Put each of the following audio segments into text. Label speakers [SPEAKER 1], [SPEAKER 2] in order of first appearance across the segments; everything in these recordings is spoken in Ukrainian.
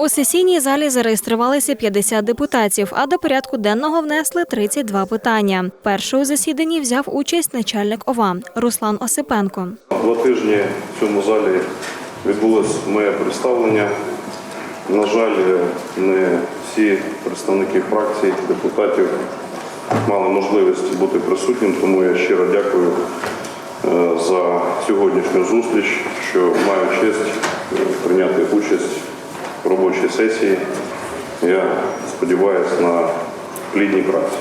[SPEAKER 1] У сесійній залі зареєструвалися 50 депутатів, а до порядку денного внесли 32 питання. Перший у засіданні взяв участь начальник ОВА Руслан Осипенко.
[SPEAKER 2] Два тижні в цьому залі відбулось моє представлення. На жаль, не всі представники фракцій, депутатів мали можливість бути присутнім, тому я щиро дякую е, за сьогоднішню зустріч, що маю честь е, прийняти участь робочій сесії. Я сподіваюся на плідні праці.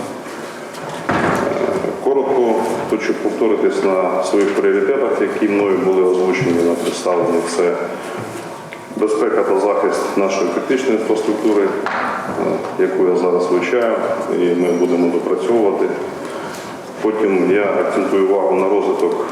[SPEAKER 2] Коротко хочу повторитись на своїх пріоритетах, які мною були озвучені на представленні. Це безпека та захист нашої критичної інфраструктури, е, яку я зараз вивчаю, і ми будемо допрацьовувати. Потім я акцентую увагу на розвиток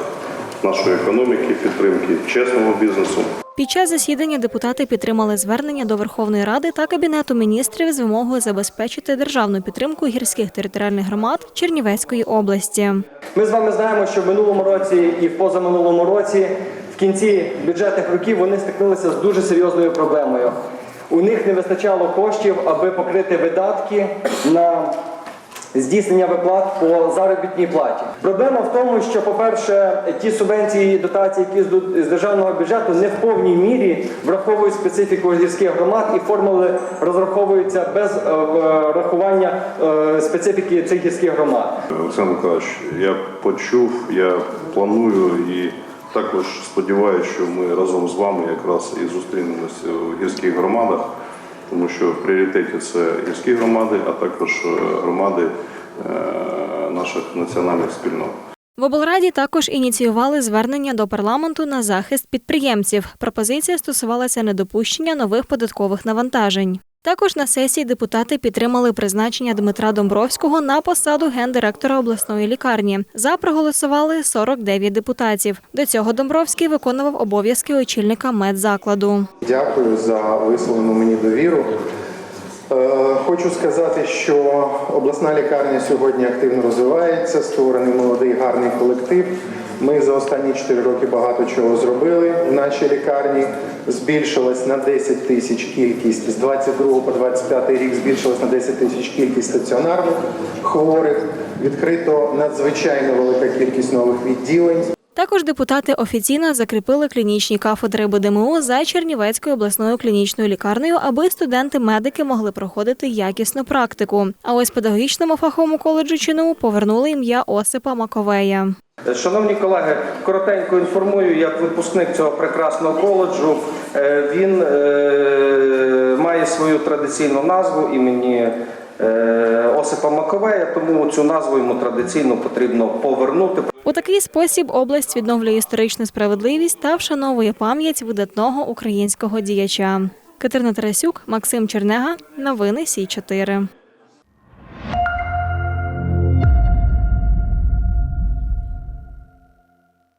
[SPEAKER 2] нашої економіки, підтримки чесного бізнесу.
[SPEAKER 1] Під час засідання депутати підтримали звернення до Верховної Ради та Кабінету міністрів з вимогою забезпечити державну підтримку гірських територіальних громад Чернівецької області.
[SPEAKER 3] Ми з вами знаємо, що в минулому році і в позаминулому році, в кінці бюджетних років, вони стикнулися з дуже серйозною проблемою. У них не вистачало коштів, аби покрити видатки на здійснення виплат по заробітній платі. Проблема в тому, що, по-перше, ті субвенції і дотації, які з- державного бюджету, не в повній мірі враховують специфіку гірських громад, і формули розраховуються без е, в- рахування е, специфіки цих гірських громад.
[SPEAKER 2] Олександр Миколаївич, я почув, я планую і також сподіваюся, що ми разом з вами якраз і зустрінемося в гірських громадах, тому що в пріоритеті це гірські громади, а також е, громади е, наших національних спільнот.
[SPEAKER 1] В облраді також ініціювали звернення до парламенту на захист підприємців. Пропозиція стосувалася недопущення нових податкових навантажень. Також на сесії депутати підтримали призначення Дмитра Домбровського на посаду гендиректора обласної лікарні. За проголосували 49 депутатів. До цього Домбровський виконував обов'язки очільника медзакладу.
[SPEAKER 4] Дякую за висловлену мені довіру. Е, Хочу сказати, що обласна лікарня сьогодні активно розвивається, створений молодий гарний колектив. Ми за останні 4 роки багато чого зробили в нашій лікарні. Збільшилась на 10 тисяч кількість з 22 по 25 рік збільшилась на 10 тисяч кількість стаціонарних хворих. Відкрито надзвичайно велика кількість нових відділень.
[SPEAKER 1] Також депутати офіційно закріпили клінічні кафедри БДМУ за Чернівецькою обласною клінічною лікарнею, аби студенти-медики могли проходити якісну практику. А ось педагогічному фаховому коледжу ЧНУ повернули ім'я Осипа Маковея.
[SPEAKER 3] Шановні колеги, коротенько інформую, як випускник цього прекрасного коледжу. Е, Він е, має свою традиційну назву імені е, Осипа Маковея, тому цю назву йому традиційно потрібно повернути.
[SPEAKER 1] У такий спосіб область відновлює історичну справедливість та вшановує пам'ять видатного українського діяча. Катерина Тарасюк, Максим Чернега. Новини Сі 4